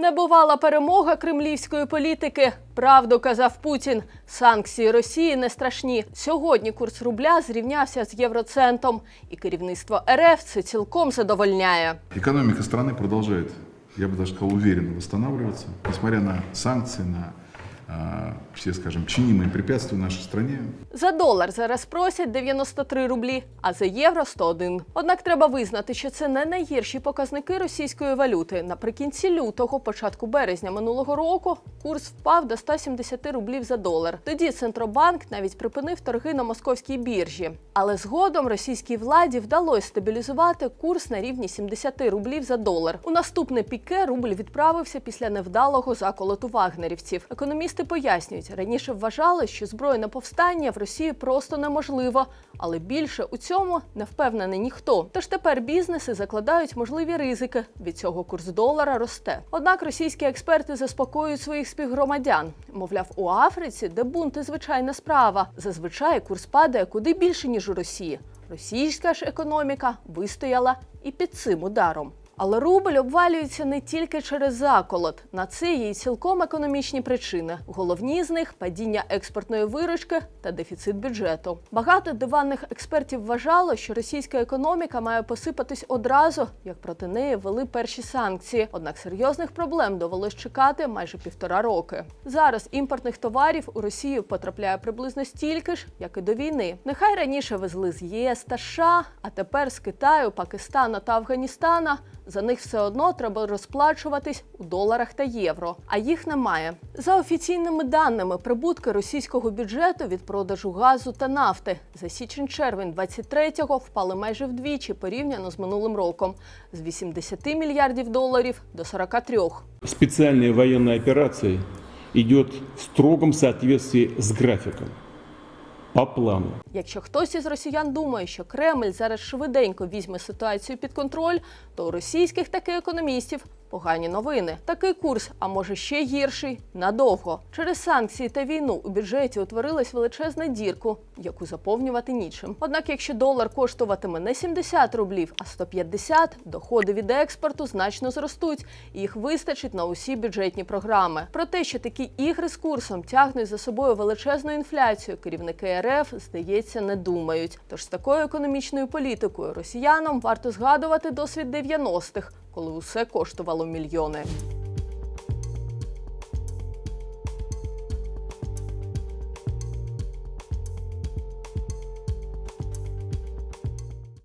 Небувала перемога кремлівської політики. Правду казав Путін. Санкції Росії не страшні. Сьогодні курс рубля зрівнявся з євроцентом, і керівництво РФ це цілком задовольняє. Экономика страны продолжает, я бы даже сказал, уверенно восстанавливаться, несмотря на санкции, на а, все, скажем, чинимые препятствия нашей стране. За долар зараз просять 93 рублі, а за євро 101. Однак треба визнати, що це не найгірші показники російської валюти. Наприкінці лютого, початку березня минулого року, курс впав до 170 рублів за долар. Тоді Центробанк навіть припинив торги на московській біржі. Але згодом російській владі вдалося стабілізувати курс на рівні 70 рублів за долар. У наступне піке рубль відправився після невдалого заколоту вагнерівців. Економісти пояснюють, раніше вважали, що збройне повстання в Росії просто неможливо, але більше у цьому не впевнений ніхто. Тож тепер бізнеси закладають можливі ризики. Від цього курс долара росте. Однак російські експерти заспокоюють своїх співгромадян. Мовляв, у Африці, де бунти звичайна справа, зазвичай курс падає куди більше ніж у Росії. Російська ж економіка вистояла і під цим ударом. Але рубль обвалюється не тільки через заколот. На це є й цілком економічні причини. Головні з них падіння експортної виручки та дефіцит бюджету. Багато диванних експертів вважало, що російська економіка має посипатись одразу, як проти неї ввели перші санкції. Однак серйозних проблем довелось чекати майже півтора роки. Зараз імпортних товарів у Росію потрапляє приблизно стільки ж, як і до війни. Нехай раніше везли з ЄС та США, а тепер з Китаю, Пакистана та Афганістана. За них все одно треба розплачуватись у доларах та євро, а їх немає. За офіційними даними, прибутки російського бюджету від продажу газу та нафти за січень-червень 23-го впали майже вдвічі порівняно з минулим роком з 80 мільярдів доларів до 43. Специальная военная операция идет в строгом соответствии с графиком, по плану. Якщо хтось із росіян думає, що Кремль зараз швиденько візьме ситуацію під контроль, то у російських таки економістів погані новини. Такий курс, а може ще гірший, надовго. Через санкції та війну у бюджеті утворилась величезна дірку, яку заповнювати нічим. Однак, якщо долар коштуватиме не 70 рублів, а 150, доходи від експорту значно зростуть, і їх вистачить на усі бюджетні програми. Про те, що такі ігри з курсом тягнуть за собою величезну інфляцію, керівники РФ, здається, не думають. Тож з такою економічною політикою росіянам варто згадувати досвід 90-х, коли усе коштувало мільйони.